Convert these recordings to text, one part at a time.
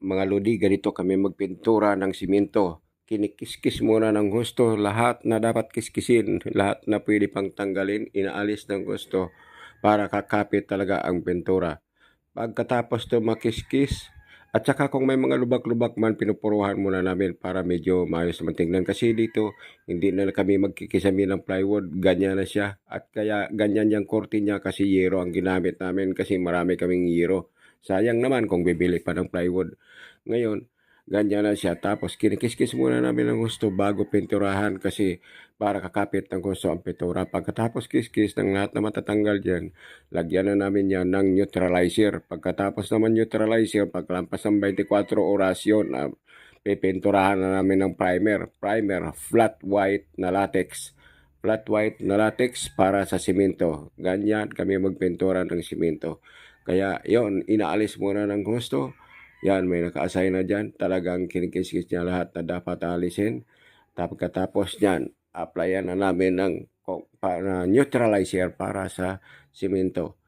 mga lodi, ganito kami magpintura ng simento. Kinikiskis muna ng gusto lahat na dapat kiskisin, lahat na pwede pang tanggalin, inaalis ng gusto para kakapit talaga ang pintura. Pagkatapos to makiskis, at saka kung may mga lubak-lubak man, pinupuruhan muna namin para medyo maayos naman tingnan. Kasi dito, hindi na kami magkikisami ng plywood, ganyan na siya. At kaya ganyan yung korte niya kasi yero ang ginamit namin kasi marami kaming yero. Sayang naman kung bibili pa ng plywood. Ngayon, ganyan na siya. Tapos kinikiskis muna namin ng gusto bago pinturahan kasi para kakapit ng gusto ang pintura. Pagkatapos kiskis ng lahat na matatanggal dyan, lagyan na namin yan ng neutralizer. Pagkatapos naman neutralizer, paglampas ng 24 oras yun, uh, pipinturahan na namin ng primer. Primer, flat white na latex. Flat white na latex para sa simento. Ganyan kami magpintura ng simento. Kaya yon inaalis muna ng gusto. Yan, may naka-assign na dyan. Talagang kinikiskis niya lahat na dapat alisin. Pagkatapos niyan, applyan na namin ng para neutralizer para sa simento.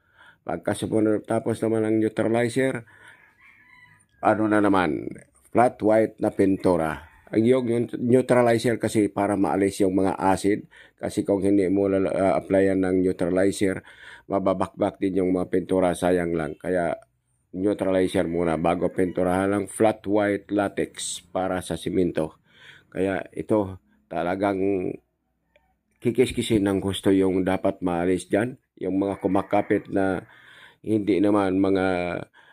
Pagkasumunod tapos naman ng neutralizer, ano na naman, flat white na pintura. Ang yung neutralizer kasi para maalis yung mga acid. Kasi kung hindi mo uh, applyan ng neutralizer, mababakbak din yung mga pintura, sayang lang. Kaya neutralizer muna bago pinturahan ng flat white latex para sa simento. Kaya ito talagang kikiskisin ng gusto yung dapat maalis dyan. Yung mga kumakapit na hindi naman mga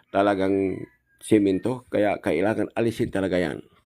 talagang simento. Kaya kailangan alisin talaga yan.